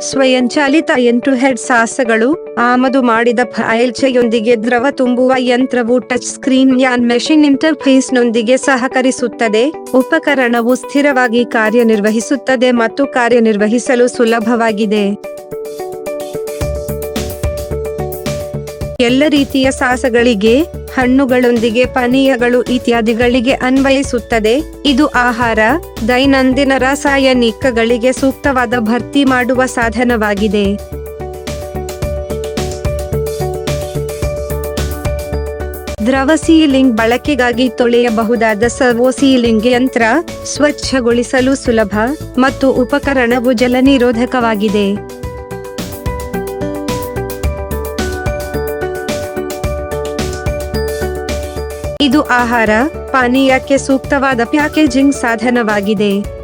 ಸ್ವಯಂಚಾಲಿತ ಎಂಟು ಹೆಡ್ ಸಾಸಗಳು, ಆಮದು ಮಾಡಿದ ಫೈಲ್ಚೆಯೊಂದಿಗೆ ದ್ರವ ತುಂಬುವ ಯಂತ್ರವು ಟಚ್ ಸ್ಕ್ರೀನ್ ಯಾನ್ ಮೆಷಿನ್ ಇಂಟರ್ಫೇಸ್ನೊಂದಿಗೆ ಸಹಕರಿಸುತ್ತದೆ. ಉಪಕರಣವು ಸ್ಥಿರವಾಗಿ ಕಾರ್ಯನಿರ್ವಹಿಸುತ್ತದೆ ಮತ್ತು ಕಾರ್ಯನಿರ್ವಹಿಸಲು ಸುಲಭವಾಗಿದೆ. ಎಲ್ಲ ರೀತಿಯ ಸಾಸಗಳಿಗೆ, ಹಣ್ಣುಗಳೊಂದಿಗೆ, ಪಾನೀಯಗಳು ಇತ್ಯಾದಿಗಳಿಗೆ ಅನ್ವಯಿಸುತ್ತದೆ. ಇದು ಆಹಾರ, ದೈನಂದಿನ ರಾಸಾಯನಿಕಗಳಿಗೆ ಸೂಕ್ತವಾದ ಭರ್ತಿ ಮಾಡುವ ಸಾಧನವಾಗಿದೆ. ದ್ರವ ಸೀಲಿಂಗ್ ಬಳಕೆಗಾಗಿ ತೊಳೆಯಬಹುದಾದ ಸರ್ವೋ ಸೀಲಿಂಗ್ ಯಂತ್ರ ಸ್ವಚ್ಛಗೊಳಿಸಲು ಸುಲಭ ಮತ್ತು ಉಪಕರಣವು ಜಲ ಇದು ಆಹಾರ ಪಾನೀಯಕ್ಕೆ ಸೂಕ್ತವಾದ ಪ್ಯಾಕೇಜಿಂಗ್ ಸಾಧನವಾಗಿದೆ.